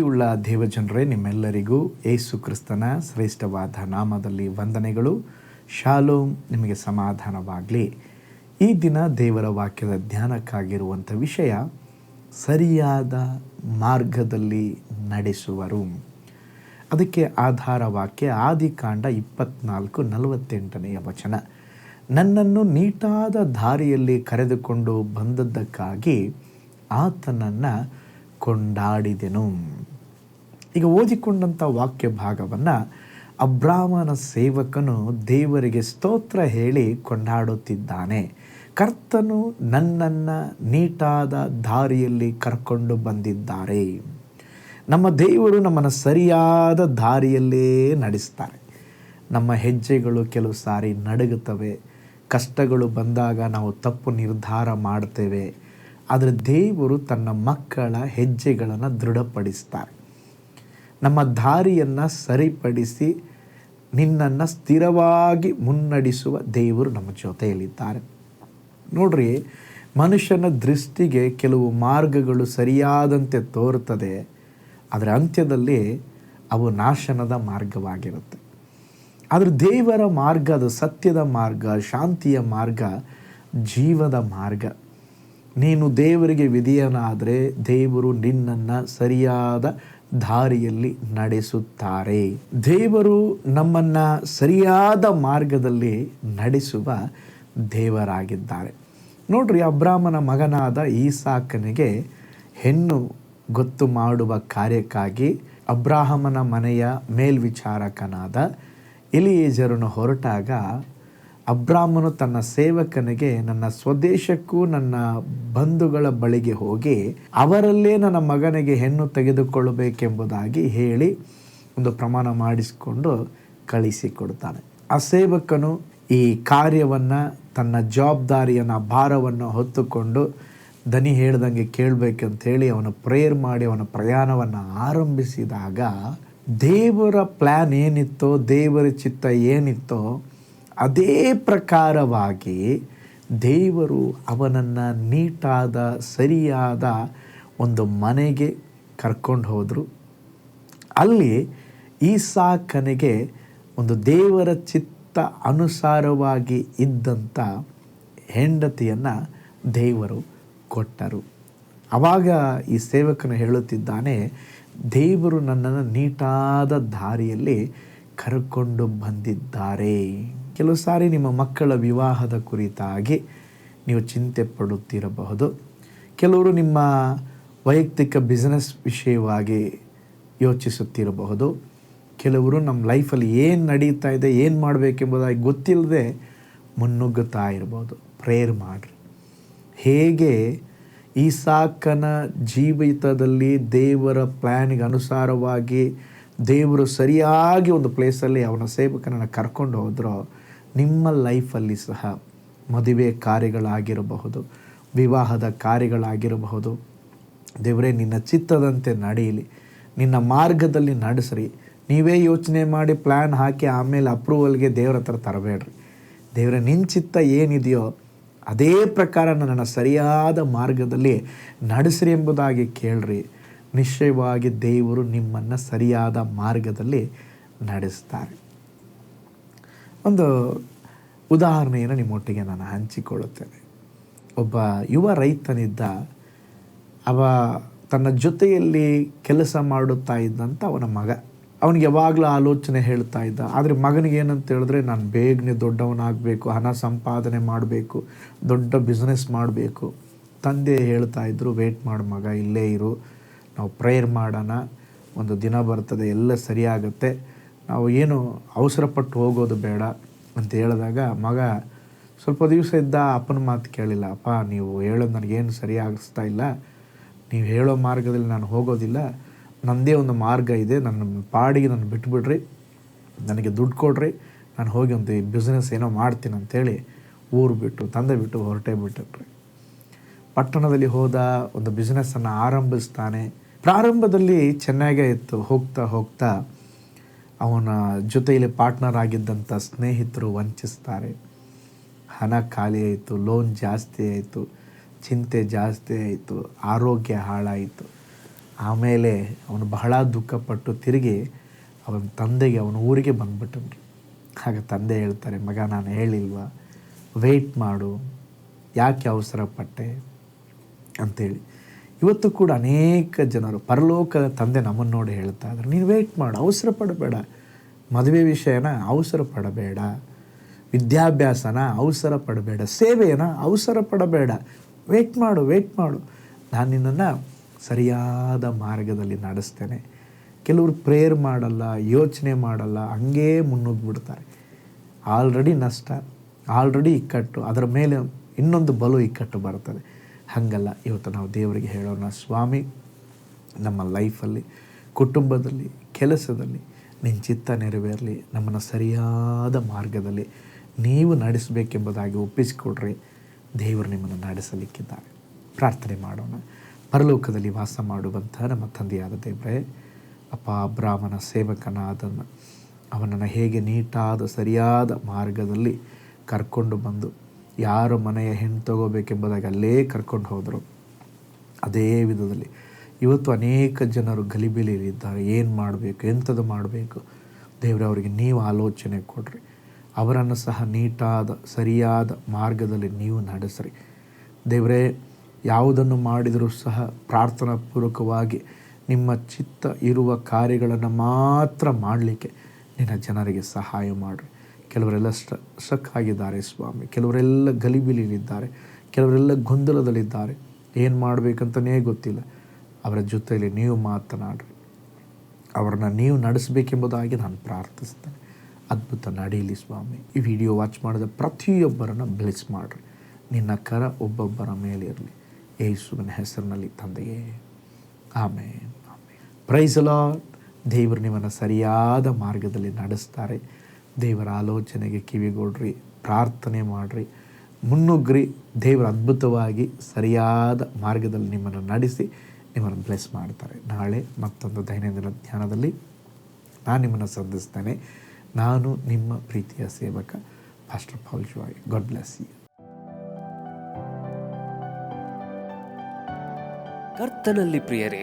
ಪ್ರೀತಿಯುಳ್ಳ ದೇವಜನರೇ, ನಿಮ್ಮೆಲ್ಲರಿಗೂ ಏಸು ಕ್ರಿಸ್ತನ ಶ್ರೇಷ್ಠವಾದ ನಾಮದಲ್ಲಿ ವಂದನೆಗಳು. ಶಾಲೋಮ್, ನಿಮಗೆ ಸಮಾಧಾನವಾಗಲಿ. ಈ ದಿನ ದೇವರ ವಾಕ್ಯದ ಧ್ಯಾನಕ್ಕಾಗಿರುವಂಥ ವಿಷಯ, ಸರಿಯಾದ ಮಾರ್ಗದಲ್ಲಿ ನಡೆಸುವರು ಅದಕ್ಕೆ ಆಧಾರ ವಾಕ್ಯ, ಆದಿಕಾಂಡ ಇಪ್ಪತ್ನಾಲ್ಕು ನಲವತ್ತೆಂಟನೆಯ ವಚನ. ನನ್ನನ್ನು ನೀಟಾದ ದಾರಿಯಲ್ಲಿ ಕರೆದುಕೊಂಡು ಬಂದದ್ದಕ್ಕಾಗಿ ಆತನನ್ನು ಕೊಂಡಾಡಿದೆನು. ಈಗ ಓದಿಕೊಂಡಂಥ ವಾಕ್ಯ ಭಾಗವನ್ನು ಅಬ್ರಾಹ್ಮನ ಸೇವಕನು ದೇವರಿಗೆ ಸ್ತೋತ್ರ ಹೇಳಿ ಕೊಂಡಾಡುತ್ತಿದ್ದಾನೆ. ಕರ್ತನು ನನ್ನನ್ನು ನೀಟಾದ ದಾರಿಯಲ್ಲಿ ಕರ್ಕೊಂಡು ಬಂದಿದ್ದಾರೆ. ನಮ್ಮ ದೇವರು ನಮ್ಮನ್ನು ಸರಿಯಾದ ದಾರಿಯಲ್ಲೇ ನಡೆಸ್ತಾರೆ. ನಮ್ಮ ಹೆಜ್ಜೆಗಳು ಕೆಲವು ಸಾರಿ ನಡುಗುತ್ತವೆ. ಕಷ್ಟಗಳು ಬಂದಾಗ ನಾವು ತಪ್ಪು ನಿರ್ಧಾರ ಮಾಡ್ತೇವೆ. ಆದರೆ ದೇವರು ತನ್ನ ಮಕ್ಕಳ ಹೆಜ್ಜೆಗಳನ್ನು ದೃಢಪಡಿಸ್ತಾರೆ. ನಮ್ಮ ದಾರಿಯನ್ನು ಸರಿಪಡಿಸಿ ನಿನ್ನನ್ನು ಸ್ಥಿರವಾಗಿ ಮುನ್ನಡೆಸುವ ದೇವರು ನಮ್ಮ ಜೊತೆಯಲ್ಲಿದ್ದಾರೆ. ನೋಡ್ರಿ, ಮನುಷ್ಯನ ದೃಷ್ಟಿಗೆ ಕೆಲವು ಮಾರ್ಗಗಳು ಸರಿಯಾದಂತೆ ತೋರುತ್ತದೆ ಅದರ ಅಂತ್ಯದಲ್ಲಿ ಅವು ನಾಶನದ ಮಾರ್ಗವಾಗಿರುತ್ತೆ. ಆದರೆ ದೇವರ ಮಾರ್ಗ, ಅದು ಸತ್ಯದ ಮಾರ್ಗ, ಶಾಂತಿಯ ಮಾರ್ಗ, ಜೀವದ ಮಾರ್ಗ. ನೀನು ದೇವರಿಗೆ ವಿಧಿಯನಾದರೆ ದೇವರು ನಿನ್ನನ್ನು ಸರಿಯಾದ ದಾರಿಯಲ್ಲಿ ನಡೆಸುತ್ತಾರೆ. ದೇವರು ನಮ್ಮನ್ನು ಸರಿಯಾದ ಮಾರ್ಗದಲ್ಲಿ ನಡೆಸುವ ದೇವರಾಗಿದ್ದಾರೆ. ನೋಡ್ರಿ ಅಬ್ರಾಹ್ಮನ ಮಗನಾದ ಈಸಾಕನಿಗೆ ಹೆಣ್ಣು ಗೊತ್ತು ಮಾಡುವ ಕಾರ್ಯಕ್ಕಾಗಿ ಅಬ್ರಾಹಮನ ಮನೆಯ ಮೇಲ್ವಿಚಾರಕನಾದ ಇಲಿಯೇಜರನ್ನು ಹೊರಟಾಗ ಅಬ್ರಾಹ್ಮನು ತನ್ನ ಸೇವಕನಿಗೆ, ನನ್ನ ಸ್ವದೇಶಕ್ಕೂ ನನ್ನ ಬಂಧುಗಳ ಬಳಿಗೆ ಹೋಗಿ, ಅವರಲ್ಲೇ ನನ್ನ ಮಗನಿಗೆ ಹೆಣ್ಣು ತೆಗೆದುಕೊಳ್ಳಬೇಕೆಂಬುದಾಗಿ ಹೇಳಿ ಒಂದು ಪ್ರಮಾಣ ಮಾಡಿಸಿಕೊಂಡು ಕಳಿಸಿಕೊಡ್ತಾನೆ. ಆ ಸೇವಕನು ಈ ಕಾರ್ಯವನ್ನು, ತನ್ನ ಜವಾಬ್ದಾರಿಯನ್ನು, ಭಾರವನ್ನು ಹೊತ್ತುಕೊಂಡು ದನಿ ಹೇಳ್ದಂಗೆ ಕೇಳಬೇಕಂತೇಳಿ ಅವನು ಪ್ರೇಯರ್ ಮಾಡಿ, ಅವನ ಪ್ರಯಾಣವನ್ನು ಆರಂಭಿಸಿದಾಗ ದೇವರ ಪ್ಲ್ಯಾನ್ ಏನಿತ್ತೋ, ದೇವರ ಚಿತ್ತ ಏನಿತ್ತೋ ಅದೇ ಪ್ರಕಾರವಾಗಿ ದೇವರು ಅವನನ್ನು ನೀಟಾದ, ಸರಿಯಾದ ಒಂದು ಮನೆಗೆ ಕರ್ಕೊಂಡು ಹೋದರು. ಅಲ್ಲಿ ಈಸಾಕನಿಗೆ ಒಂದು ದೇವರ ಚಿತ್ತ ಅನುಸಾರವಾಗಿ ಇದ್ದಂಥ ಹೆಂಡತಿಯನ್ನು ದೇವರು ಕೊಟ್ಟರು. ಆವಾಗ ಈ ಸೇವಕನು ಹೇಳುತ್ತಿದ್ದಾನೆ, ದೇವರು ನನ್ನನ್ನು ನೀಟಾದ ದಾರಿಯಲ್ಲಿ ಕರ್ಕೊಂಡು ಬಂದಿದ್ದಾರೆ. ಕೆಲವು ಸಾರಿ ನಿಮ್ಮ ಮಕ್ಕಳ ವಿವಾಹದ ಕುರಿತಾಗಿ ನೀವು ಚಿಂತೆ ಪಡುತ್ತಿರಬಹುದು. ಕೆಲವರು ನಿಮ್ಮ ವೈಯಕ್ತಿಕ ಬಿಸ್ನೆಸ್ ವಿಷಯವಾಗಿ ಯೋಚಿಸುತ್ತಿರಬಹುದು. ಕೆಲವರು ನಮ್ಮ ಲೈಫಲ್ಲಿ ಏನು ನಡೀತಾ ಇದೆ, ಏನು ಮಾಡಬೇಕೆಂಬುದಾಗಿ ಗೊತ್ತಿಲ್ಲದೆ ಮುನ್ನುಗ್ಗುತ್ತಾ ಇರ್ಬೋದು ಪ್ರೇಯರ್ ಮಾಡಿರಿ. ಹೇಗೆ ಈಸಾಕನ ಜೀವಿತದಲ್ಲಿ ದೇವರ ಪ್ಲ್ಯಾನಿಗೆ ಅನುಸಾರವಾಗಿ ದೇವರು ಸರಿಯಾಗಿ ಒಂದು ಪ್ಲೇಸಲ್ಲಿ ಅವನ ಸೇವಕನನ್ನು ಕರ್ಕೊಂಡು ಹೋದ್ರೋ ನಿಮ್ಮ ಲೈಫಲ್ಲಿ ಸಹ ಮದುವೆ ಕಾರ್ಯಗಳಾಗಿರಬಹುದು, ವಿವಾಹದ ಕಾರ್ಯಗಳಾಗಿರಬಹುದು. ದೇವರೇ, ನಿನ್ನ ಚಿತ್ತದಂತೆ ನಡೆಯಲಿ, ನಿನ್ನ ಮಾರ್ಗದಲ್ಲಿ ನಡೆಸ್ರಿ. ನೀವೇ ಯೋಚನೆ ಮಾಡಿ ಪ್ಲ್ಯಾನ್ ಹಾಕಿ ಆಮೇಲೆ ಅಪ್ರೂವಲ್ಗೆ ದೇವ್ರ ಹತ್ರ ತರಬೇಡ್ರಿ. ದೇವರ ನಿನ್ನ ಚಿತ್ತ ಏನಿದೆಯೋ ಅದೇ ಪ್ರಕಾರ ನನ್ನ ಸರಿಯಾದ ಮಾರ್ಗದಲ್ಲಿ ನಡೆಸ್ರಿ ಎಂಬುದಾಗಿ ಕೇಳ್ರಿ. ನಿಶ್ಚಯವಾಗಿ ದೇವರು ನಿಮ್ಮನ್ನು ಸರಿಯಾದ ಮಾರ್ಗದಲ್ಲಿ ನಡೆಸ್ತಾರೆ. ಒಂದು ಉದಾಹರಣೆಯನ್ನು ನಿಮ್ಮೊಟ್ಟಿಗೆ ನಾನು ಹಂಚಿಕೊಳ್ಳುತ್ತೇನೆ. ಒಬ್ಬ ಯುವ ರೈತನಿದ್ದ, ಅವ ತನ್ನ ಜೊತೆಯಲ್ಲಿ ಕೆಲಸ ಮಾಡುತ್ತಾ ಇದ್ದಂಥ ಅವನ ಮಗ. ಅವನಿಗೆ ಯಾವಾಗಲೂ ಆಲೋಚನೆ ಹೇಳ್ತಾ ಇದ್ದ. ಆದರೆ ಮಗನಿಗೆ ಏನಂತ ಹೇಳಿದ್ರೆ, ನಾನು ಬೇಗನೆ ದೊಡ್ಡವನಾಗಬೇಕು, ಹಣ ಸಂಪಾದನೆ ಮಾಡಬೇಕು, ದೊಡ್ಡ ಬಿಸ್ನೆಸ್ ಮಾಡಬೇಕು. ತಂದೆ ಹೇಳ್ತಾ ಇದ್ದರು ವೇಟ್ ಮಾಡು ಮಗ, ಇಲ್ಲೇ ಇರು. ನಾವು ಪ್ರೇಯರ್ ಮಾಡೋಣ. ಒಂದು ದಿನ ಬರ್ತದೆ, ಎಲ್ಲ ಸರಿಯಾಗುತ್ತೆ. ನಾವು ಏನು ಅವಸರಪಟ್ಟು ಹೋಗೋದು ಬೇಡ ಅಂತ ಹೇಳಿದಾಗ ಮಗ ಸ್ವಲ್ಪ ದಿವಸ ಇದ್ದ ಅಪ್ಪನ ಮಾತು ಕೇಳಿಲ್ಲ, ಅಪ್ಪ, ನೀವು ಹೇಳೋದು ನನಗೇನು ಸರಿಯಾಗಿಸ್ತಾ ಇಲ್ಲ. ನೀವು ಹೇಳೋ ಮಾರ್ಗದಲ್ಲಿ ನಾನು ಹೋಗೋದಿಲ್ಲ. ನನ್ನದೇ ಒಂದು ಮಾರ್ಗ ಇದೆ. ನನ್ನ ಪಾಡಿಗೆ ನಾನು ಬಿಟ್ಟುಬಿಡ್ರಿ ನನಗೆ ದುಡ್ಡು ಕೊಡ್ರಿ. ನಾನು ಹೋಗಿ ಒಂದು ಬಿಸ್ನೆಸ್ ಏನೋ ಮಾಡ್ತೀನಿ ಅಂತೇಳಿ ಊರು ಬಿಟ್ಟು, ತಂದೆ ಬಿಟ್ಟು ಹೊರಟೇ ಬಿಟ್ಟಿಟ್ರಿ ಪಟ್ಟಣದಲ್ಲಿ ಹೋದ ಒಂದು ಬಿಸ್ನೆಸ್ಸನ್ನು ಆರಂಭಿಸ್ತಾನೆ. ಪ್ರಾರಂಭದಲ್ಲಿ ಚೆನ್ನಾಗೇ ಇತ್ತು. ಹೋಗ್ತಾ ಹೋಗ್ತಾ ಅವನ ಜೊತೆಯಲ್ಲಿ ಪಾರ್ಟ್ನರ್ ಆಗಿದ್ದಂಥ ಸ್ನೇಹಿತರು ವಂಚಿಸ್ತಾರೆ. ಹಣ ಖಾಲಿ ಆಯಿತು, ಲೋನ್ ಜಾಸ್ತಿ ಆಯಿತು, ಚಿಂತೆ ಜಾಸ್ತಿ ಆಯಿತು, ಆರೋಗ್ಯ ಹಾಳಾಯಿತು. ಆಮೇಲೆ ಅವನು ಬಹಳ ದುಃಖಪಟ್ಟು ತಿರುಗಿ ಅವನ ತಂದೆಗೆ ಅವನ ಊರಿಗೆ ಬಂದ್ಬಿಟ್ಟನ್ರಿ ಆಗ ತಂದೆ ಹೇಳ್ತಾರೆ, ಮಗ, ನಾನು ಹೇಳಿಲ್ವಾ? ವೆಯ್ಟ್ ಮಾಡು, ಯಾಕೆ ಅವಸರ ಪಟ್ಟೆ ಅಂತೇಳಿ. ಇವತ್ತು ಕೂಡ ಅನೇಕ ಜನರು ಪರಲೋಕದ ತಂದೆ ನಮ್ಮನ್ನು ನೋಡಿ ಹೇಳ್ತಾ ಇದ್ದಾರೆ. ನೀನು ವೇಟ್ ಮಾಡು, ಅವಸರ ಪಡಬೇಡ. ಮದುವೆ ವಿಷಯನ ಅವಸರ ಪಡಬೇಡ. ವಿದ್ಯಾಭ್ಯಾಸನ ಅವಸರ ಪಡಬೇಡ. ಸೇವೆಯನ್ನು ಅವಸರ ಪಡಬೇಡ. ವೆಯ್ಟ್ ಮಾಡು ವೇಟ್ ಮಾಡು. ನಾನು ನಿನ್ನನ್ನು ಸರಿಯಾದ ಮಾರ್ಗದಲ್ಲಿ ನಡೆಸ್ತೇನೆ. ಕೆಲವರು ಪ್ರೇಯರ್ ಮಾಡಲ್ಲ, ಯೋಚನೆ ಮಾಡಲ್ಲ, ಹಂಗೇ ಮುನ್ನುಗ್ಬಿಡ್ತಾರೆ. ಆಲ್ರೆಡಿ ನಷ್ಟ ಆಲ್ರೆಡಿ ಇಕ್ಕಟ್ಟು ಅದರ ಮೇಲೆ ಇನ್ನೊಂದು ಬಲು ಇಕ್ಕಟ್ಟು ಬರ್ತದೆ. ಹಾಗಲ್ಲ. ಇವತ್ತು ನಾವು ದೇವರಿಗೆ ಹೇಳೋಣ, ಸ್ವಾಮಿ, ನಮ್ಮ ಲೈಫಲ್ಲಿ, ಕುಟುಂಬದಲ್ಲಿ, ಕೆಲಸದಲ್ಲಿ, ನಿನ್ನ ಚಿತ್ತ ನೆರವೇರಲಿ, ನಮ್ಮನ್ನು ಸರಿಯಾದ ಮಾರ್ಗದಲ್ಲಿ ನೀವು ನಡೆಸಬೇಕೆಂಬುದಾಗಿ ಒಪ್ಪಿಸಿಕೊಡ್ರಿ. ದೇವರು ನಿಮ್ಮನ್ನು ನಡೆಸಲಿಕ್ಕಿದ್ದಾರೆ. ಪ್ರಾರ್ಥನೆ ಮಾಡೋಣ. ಪರಲೋಕದಲ್ಲಿ ವಾಸ ಮಾಡುವಂಥ ನಮ್ಮ ತಂದೆಯಾದ ದೇವರೇ, ಅಪ್ಪ, ಬ್ರಾಹ್ಮಣ ಸೇವಕನಾದನ್ನು ಅವನನ್ನು ಹೇಗೆ ನೀಟಾದ, ಸರಿಯಾದ ಮಾರ್ಗದಲ್ಲಿ ಕರ್ಕೊಂಡು ಬಂದು ಯಾರು ಮನೆಯ ಹೆಣ್ಣು ತಗೋಬೇಕೆಂಬುದಾಗಿ ಅಲ್ಲೇ ಕರ್ಕೊಂಡು ಹೋದರು. ಅದೇ ವಿಧದಲ್ಲಿ ಇವತ್ತು ಅನೇಕ ಜನರು ಗಲಿಬಿಲಿಯಲ್ಲಿದ್ದಾರೆ ಏನು ಮಾಡಬೇಕು? ಎಂಥದ್ದು ಮಾಡಬೇಕು? ದೇವರೇ, ಅವರಿಗೆ ನೀವು ಆಲೋಚನೆ ಕೊಡ್ರಿ. ಅವರನ್ನು ಸಹ ನೀಟಾದ, ಸರಿಯಾದ ಮಾರ್ಗದಲ್ಲಿ ನೀವು ನಡೆಸ್ರಿ. ದೇವರೇ, ಯಾವುದನ್ನು ಮಾಡಿದರೂ ಸಹ ಪ್ರಾರ್ಥನಾ ಪೂರ್ವಕವಾಗಿ ನಿಮ್ಮ ಚಿತ್ತ ಇರುವ ಕಾರ್ಯಗಳನ್ನು ಮಾತ್ರ ಮಾಡಲಿಕ್ಕೆ ನಿನ್ನ ಜನರಿಗೆ ಸಹಾಯ ಮಾಡಿರಿ. ಕೆಲವರೆಲ್ಲ ಸ್ಟ್ರ, ಸ್ಟ್ರಕ್ ಆಗಿದ್ದಾರೆ ಸ್ವಾಮಿ. ಕೆಲವರೆಲ್ಲ ಗಲಿಬಿಲಿಲಿದ್ದಾರೆ. ಕೆಲವರೆಲ್ಲ ಗೊಂದಲದಲ್ಲಿದ್ದಾರೆ. ಏನು ಮಾಡಬೇಕಂತಲೇ ಗೊತ್ತಿಲ್ಲ. ಅವರ ಜೊತೆಯಲ್ಲಿ ನೀವು ಮಾತನಾಡ್ರಿ. ಅವರನ್ನ ನೀವು ನಡೆಸಬೇಕೆಂಬುದಾಗಿ ನಾನು ಪ್ರಾರ್ಥಿಸ್ತೇನೆ. ಅದ್ಭುತ ನಡೆಯಲಿ ಸ್ವಾಮಿ. ಈ ವಿಡಿಯೋ ವಾಚ್ ಮಾಡಿದ ಪ್ರತಿಯೊಬ್ಬರನ್ನು ಬ್ಲೆಸ್ ಮಾಡಿರಿ. ನಿನ್ನ ಕರ ಒಬ್ಬೊಬ್ಬರ ಮೇಲೆ ಇರಲಿ. ಯೇಸುವಿನ ಹೆಸರಿನಲ್ಲಿ ತಂದೆಯೇ. ಆಮೇಲೆ ಪ್ರೈಸ್ ಲಾರ್ಡ್ ದೇವರು ನಿಮ್ಮನ್ನು ಸರಿಯಾದ ಮಾರ್ಗದಲ್ಲಿ ನಡೆಸ್ತಾರೆ. ದೇವರ ಆಲೋಚನೆಗೆ ಕಿವಿಗೊಡ್ರಿ, ಪ್ರಾರ್ಥನೆ ಮಾಡಿರಿ. ಮುನ್ನುಗ್ರಿ ದೇವರ ಅದ್ಭುತವಾಗಿ ಸರಿಯಾದ ಮಾರ್ಗದಲ್ಲಿ ನಿಮ್ಮನ್ನು ನಡೆಸಿ ನಿಮ್ಮನ್ನು ಬ್ಲೆಸ್ ಮಾಡ್ತಾರೆ. ನಾಳೆ ಮತ್ತೊಂದು ದೈನಂದಿನ ಧ್ಯಾನದಲ್ಲಿ ನಾನು ನಿಮ್ಮನ್ನು ಸಂಧಿಸ್ತೇನೆ ನಾನು ನಿಮ್ಮ ಪ್ರೀತಿಯ ಸೇವಕ pastor Paul Joy God bless you ಕರ್ತನಲ್ಲಿ ಪ್ರಿಯರೇ